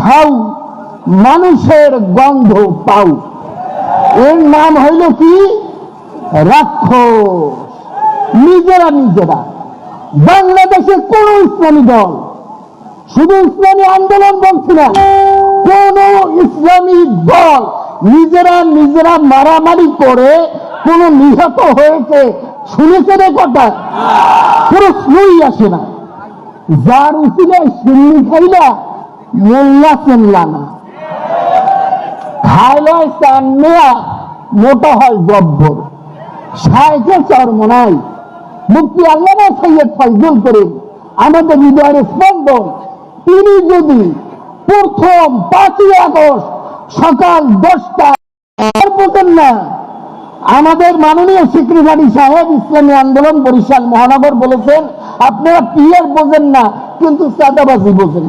খাও, মানুষের গন্ধ পাও। এর নাম হইল কি? রাক্ষস। নিজেরা নিজেরা। বাংলাদেশে কোন ইসলামী দল, শুধু ইসলামী আন্দোলন বলছি না, কোন ইসলামী দল নিজেরা নিজেরা মারামারি করে কোন নিহত হয়েছে। শুনেছে রে কথা? প্রশ্নই আসে না। যার উচিলায় সুন্নি খাইলা মোল্লা না। মোটা হয় জব্বর। মুক্তি আল্লাহ সৈয়দ ফজল করেন আমাদের হৃদয়ের স্পন্দন তিনি যদি প্রথম পাঁচই আগস্ট সকাল দশটা না, আমাদের মাননীয় সেক্রেটারি সাহেব ইসলামী আন্দোলন বরিশাল মহানগর বলেছেন, আপনারা পিয়ার বোঝেন না, কিন্তু চাঁদাবাজি বোঝেন।